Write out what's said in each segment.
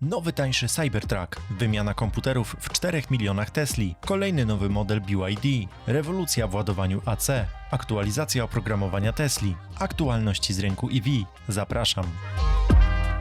Nowy tańszy Cybertruck, wymiana komputerów w 4 milionach Tesli, kolejny nowy model BYD, rewolucja w ładowaniu AC, aktualizacja oprogramowania Tesli, aktualności z rynku EV. Zapraszam.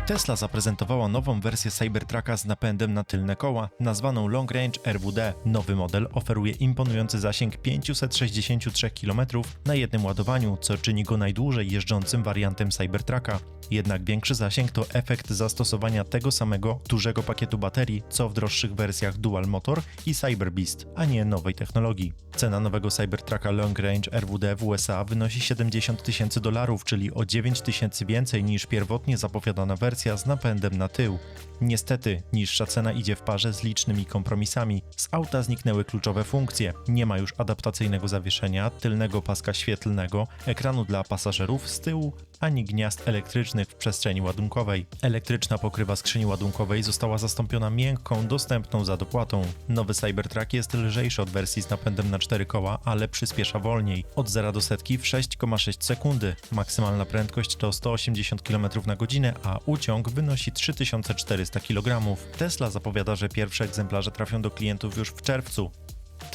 Tesla zaprezentowała nową wersję Cybertrucka z napędem na tylne koła, nazwaną Long Range RWD. Nowy model oferuje imponujący zasięg 563 km na jednym ładowaniu, co czyni go najdłużej jeżdżącym wariantem Cybertrucka. Jednak większy zasięg to efekt zastosowania tego samego dużego pakietu baterii, co w droższych wersjach Dual Motor i Cyberbeast, a nie nowej technologii. Cena nowego Cybertrucka Long Range RWD w USA wynosi 70 tysięcy dolarów, czyli o 9 tysięcy więcej niż pierwotnie zapowiadana wersja z napędem na tył. Niestety, niższa cena idzie w parze z licznymi kompromisami. Z auta zniknęły kluczowe funkcje. Nie ma już adaptacyjnego zawieszenia, tylnego paska świetlnego, ekranu dla pasażerów z tyłu, ani gniazd elektrycznych w przestrzeni ładunkowej. Elektryczna pokrywa skrzyni ładunkowej została zastąpiona miękką, dostępną za dopłatą. Nowy Cybertruck jest lżejszy od wersji z napędem na 4 koła, ale przyspiesza wolniej. Od 0 do setki w 6,6 sekundy. Maksymalna prędkość to 180 km na godzinę, a uciąg wynosi 3400 kg. Tesla zapowiada, że pierwsze egzemplarze trafią do klientów już w czerwcu.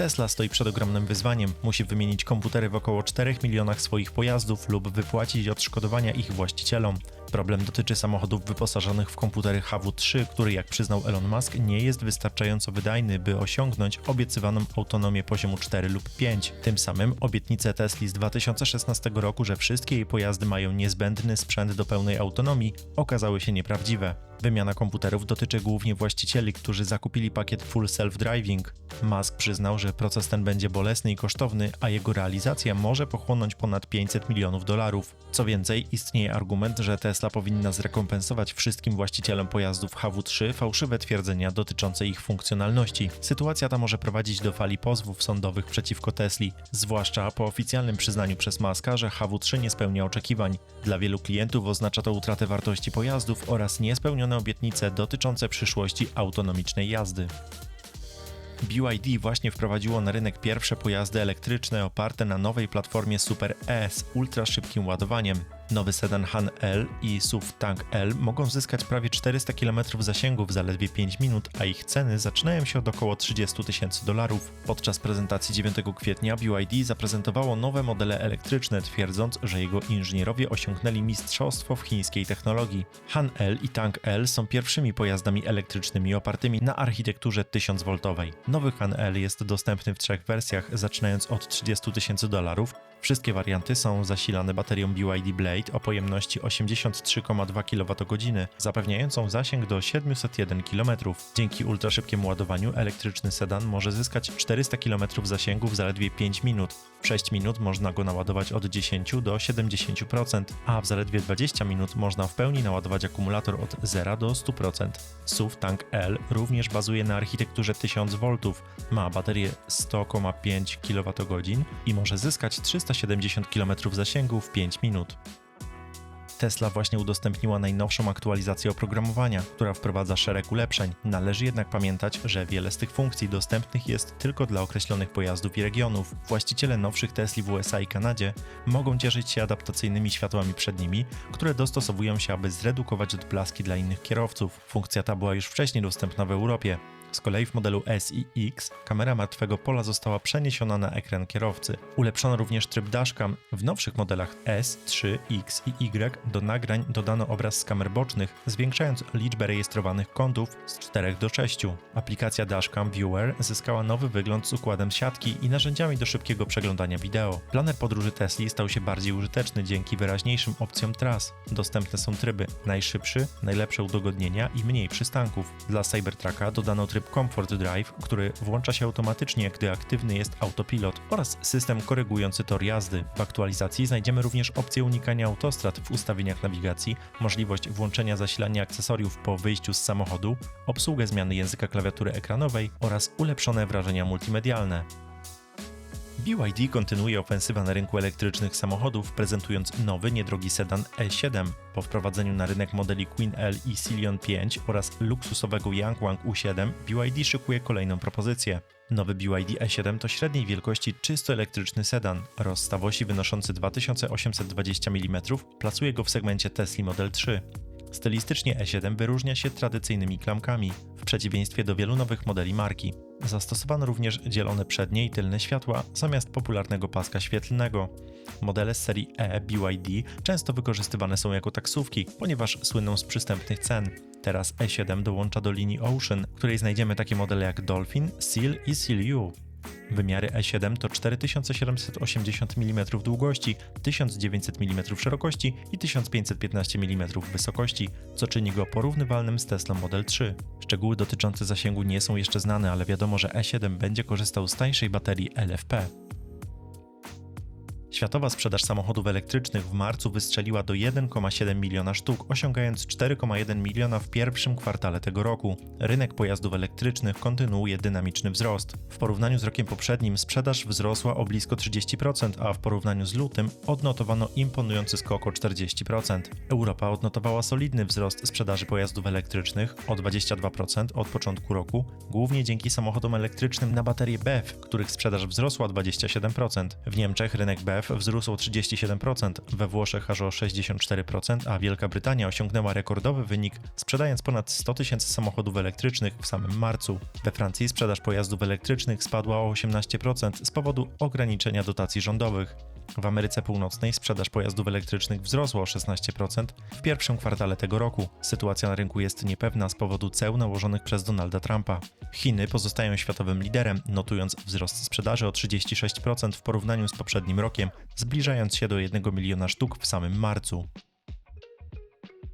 Tesla stoi przed ogromnym wyzwaniem. Musi wymienić komputery w około 4 milionach swoich pojazdów lub wypłacić odszkodowania ich właścicielom. Problem dotyczy samochodów wyposażonych w komputery HW3, który, jak przyznał Elon Musk, nie jest wystarczająco wydajny, by osiągnąć obiecywaną autonomię poziomu 4 lub 5. Tym samym obietnice Tesli z 2016 roku, że wszystkie jej pojazdy mają niezbędny sprzęt do pełnej autonomii, okazały się nieprawdziwe. Wymiana komputerów dotyczy głównie właścicieli, którzy zakupili pakiet Full Self Driving. Musk przyznał, że proces ten będzie bolesny i kosztowny, a jego realizacja może pochłonąć ponad 500 milionów dolarów. Co więcej, istnieje argument, że Tesla powinna zrekompensować wszystkim właścicielom pojazdów HW3 fałszywe twierdzenia dotyczące ich funkcjonalności. Sytuacja ta może prowadzić do fali pozwów sądowych przeciwko Tesli, zwłaszcza po oficjalnym przyznaniu przez Muska, że HW3 nie spełnia oczekiwań. Dla wielu klientów oznacza to utratę wartości pojazdów oraz niespełnione obietnice dotyczące przyszłości autonomicznej jazdy. BYD właśnie wprowadziło na rynek pierwsze pojazdy elektryczne oparte na nowej platformie Super E z ultra szybkim ładowaniem. Nowy sedan Han L i SUV Tank L mogą zyskać prawie 400 km zasięgu w zaledwie 5 minut, a ich ceny zaczynają się od około 30 tysięcy dolarów. Podczas prezentacji 9 kwietnia BYD zaprezentowało nowe modele elektryczne, twierdząc, że jego inżynierowie osiągnęli mistrzostwo w chińskiej technologii. Han L i Tank L są pierwszymi pojazdami elektrycznymi opartymi na architekturze 1000V. Nowy Han L jest dostępny w trzech wersjach, zaczynając od 30 tysięcy dolarów, Wszystkie warianty są zasilane baterią BYD Blade o pojemności 83,2 kWh, zapewniającą zasięg do 701 km. Dzięki ultraszybkiemu ładowaniu elektryczny sedan może zyskać 400 km zasięgu w zaledwie 5 minut. W 6 minut można go naładować od 10 do 70%, a w zaledwie 20 minut można w pełni naładować akumulator od 0 do 100%. SUV Tank L również bazuje na architekturze 1000V, ma baterię 100,5 kWh i może zyskać 370 km zasięgu w 5 minut. Tesla właśnie udostępniła najnowszą aktualizację oprogramowania, która wprowadza szereg ulepszeń. Należy jednak pamiętać, że wiele z tych funkcji dostępnych jest tylko dla określonych pojazdów i regionów. Właściciele nowszych Tesli w USA i Kanadzie mogą cieszyć się adaptacyjnymi światłami przednimi, które dostosowują się, aby zredukować odblaski dla innych kierowców. Funkcja ta była już wcześniej dostępna w Europie. Z kolei w modelu S i X kamera martwego pola została przeniesiona na ekran kierowcy. Ulepszono również tryb dashcam. W nowszych modelach S, 3, X i Y do nagrań dodano obraz z kamer bocznych, zwiększając liczbę rejestrowanych kątów z 4 do 6. Aplikacja Dashcam Viewer zyskała nowy wygląd z układem siatki i narzędziami do szybkiego przeglądania wideo. Planer podróży Tesli stał się bardziej użyteczny dzięki wyraźniejszym opcjom tras. Dostępne są tryby najszybszy, najlepsze udogodnienia i mniej przystanków. Dla Cybertrucka dodano tryb tryb Comfort Drive, który włącza się automatycznie, gdy aktywny jest autopilot oraz system korygujący tor jazdy. W aktualizacji znajdziemy również opcję unikania autostrad w ustawieniach nawigacji, możliwość włączenia zasilania akcesoriów po wyjściu z samochodu, obsługę zmiany języka klawiatury ekranowej oraz ulepszone wrażenia multimedialne. BYD kontynuuje ofensywę na rynku elektrycznych samochodów, prezentując nowy, niedrogi sedan E7. Po wprowadzeniu na rynek modeli Queen L i Silion 5 oraz luksusowego Yangwang U7, BYD szykuje kolejną propozycję. Nowy BYD E7 to średniej wielkości czysto elektryczny sedan. Rozstaw osi wynoszący 2820 mm placuje go w segmencie Tesla Model 3. Stylistycznie E7 wyróżnia się tradycyjnymi klamkami, w przeciwieństwie do wielu nowych modeli marki. Zastosowano również dzielone przednie i tylne światła zamiast popularnego paska świetlnego. Modele z serii E BYD często wykorzystywane są jako taksówki, ponieważ słyną z przystępnych cen. Teraz E7 dołącza do linii Ocean, w której znajdziemy takie modele jak Dolphin, Seal i Seal U. Wymiary E7 to 4780 mm długości, 1900 mm szerokości i 1515 mm wysokości, co czyni go porównywalnym z Tesla Model 3. Szczegóły dotyczące zasięgu nie są jeszcze znane, ale wiadomo, że E7 będzie korzystał z tańszej baterii LFP. Światowa sprzedaż samochodów elektrycznych w marcu wystrzeliła do 1,7 miliona sztuk, osiągając 4,1 miliona w pierwszym kwartale tego roku. Rynek pojazdów elektrycznych kontynuuje dynamiczny wzrost. W porównaniu z rokiem poprzednim sprzedaż wzrosła o blisko 30%, a w porównaniu z lutym odnotowano imponujący skok o 40%. Europa odnotowała solidny wzrost sprzedaży pojazdów elektrycznych o 22% od początku roku, głównie dzięki samochodom elektrycznym na baterie BEV, których sprzedaż wzrosła o 27%. W Niemczech rynek BEV wzrósł o 37%, we Włoszech aż o 64%, a Wielka Brytania osiągnęła rekordowy wynik, sprzedając ponad 100 tysięcy samochodów elektrycznych w samym marcu. We Francji sprzedaż pojazdów elektrycznych spadła o 18% z powodu ograniczenia dotacji rządowych. W Ameryce Północnej sprzedaż pojazdów elektrycznych wzrosła o 16% w pierwszym kwartale tego roku. Sytuacja na rynku jest niepewna z powodu ceł nałożonych przez Donalda Trumpa. Chiny pozostają światowym liderem, notując wzrost sprzedaży o 36% w porównaniu z poprzednim rokiem, zbliżając się do 1 miliona sztuk w samym marcu.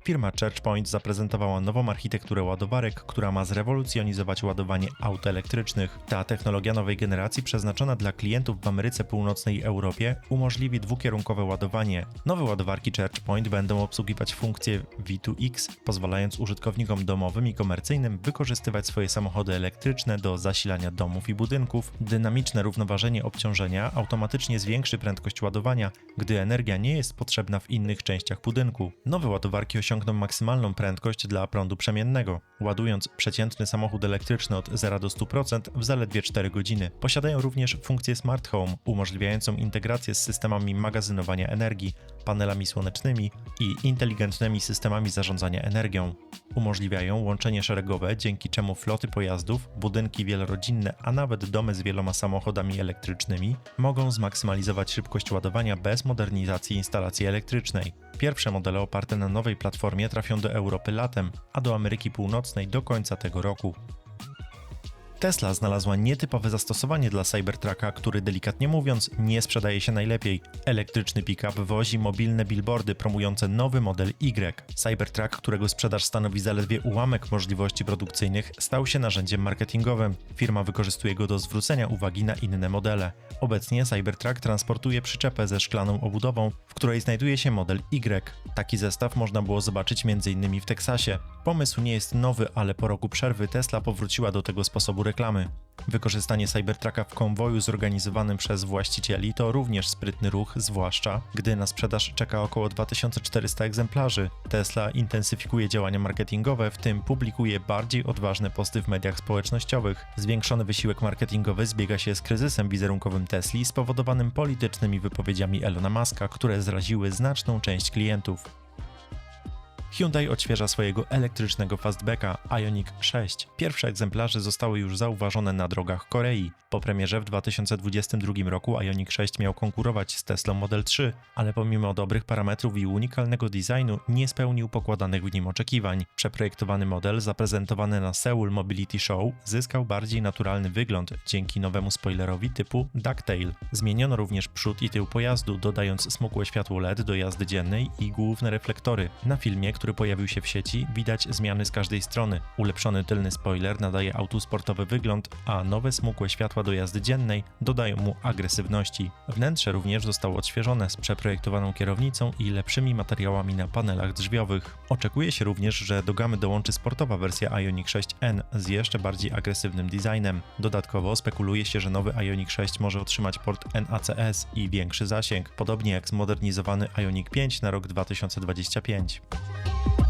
Firma ChargePoint zaprezentowała nową architekturę ładowarek, która ma zrewolucjonizować ładowanie aut elektrycznych. Ta technologia nowej generacji przeznaczona dla klientów w Ameryce Północnej i Europie umożliwi dwukierunkowe ładowanie. Nowe ładowarki ChargePoint będą obsługiwać funkcję V2X, pozwalając użytkownikom domowym i komercyjnym wykorzystywać swoje samochody elektryczne do zasilania domów i budynków. Dynamiczne równoważenie obciążenia automatycznie zwiększy prędkość ładowania, gdy energia nie jest potrzebna w innych częściach budynku. Nowe ładowarki osiągną osiągną maksymalną prędkość dla prądu przemiennego, ładując przeciętny samochód elektryczny od 0 do 100% w zaledwie 4 godziny. Posiadają również funkcję Smart Home, umożliwiającą integrację z systemami magazynowania energii, panelami słonecznymi i inteligentnymi systemami zarządzania energią. Umożliwiają łączenie szeregowe, dzięki czemu floty pojazdów, budynki wielorodzinne, a nawet domy z wieloma samochodami elektrycznymi mogą zmaksymalizować szybkość ładowania bez modernizacji instalacji elektrycznej. Pierwsze modele oparte na nowej platformie trafią do Europy latem, a do Ameryki Północnej do końca tego roku. Tesla znalazła nietypowe zastosowanie dla Cybertrucka, który delikatnie mówiąc nie sprzedaje się najlepiej. Elektryczny pick-up wozi mobilne billboardy promujące nowy model Y. Cybertruck, którego sprzedaż stanowi zaledwie ułamek możliwości produkcyjnych, stał się narzędziem marketingowym. Firma wykorzystuje go do zwrócenia uwagi na inne modele. Obecnie Cybertruck transportuje przyczepę ze szklaną obudową, w której znajduje się model Y. Taki zestaw można było zobaczyć m.in. w Teksasie. Pomysł nie jest nowy, ale po roku przerwy Tesla powróciła do tego sposobu reklamy. Wykorzystanie Cybertrucka w konwoju zorganizowanym przez właścicieli to również sprytny ruch, zwłaszcza gdy na sprzedaż czeka około 2400 egzemplarzy. Tesla intensyfikuje działania marketingowe, w tym publikuje bardziej odważne posty w mediach społecznościowych. Zwiększony wysiłek marketingowy zbiega się z kryzysem wizerunkowym Tesli spowodowanym politycznymi wypowiedziami Elona Muska, które zraziły znaczną część klientów. Hyundai odświeża swojego elektrycznego fastbacka Ioniq 6. Pierwsze egzemplarze zostały już zauważone na drogach Korei. Po premierze w 2022 roku Ioniq 6 miał konkurować z Tesla Model 3, ale pomimo dobrych parametrów i unikalnego designu nie spełnił pokładanych w nim oczekiwań. Przeprojektowany model zaprezentowany na Seoul Mobility Show zyskał bardziej naturalny wygląd dzięki nowemu spoilerowi typu Ducktail. Zmieniono również przód i tył pojazdu, dodając smukłe światło LED do jazdy dziennej i główne reflektory. Na filmie, który pojawił się w sieci, widać zmiany z każdej strony. Ulepszony tylny spoiler nadaje autu sportowy wygląd, a nowe smukłe światła do jazdy dziennej dodają mu agresywności. Wnętrze również zostało odświeżone z przeprojektowaną kierownicą i lepszymi materiałami na panelach drzwiowych. Oczekuje się również, że do gamy dołączy sportowa wersja Ioniq 6N z jeszcze bardziej agresywnym designem. Dodatkowo spekuluje się, że nowy Ioniq 6 może otrzymać port NACS i większy zasięg, podobnie jak zmodernizowany Ioniq 5 na rok 2025. Bye.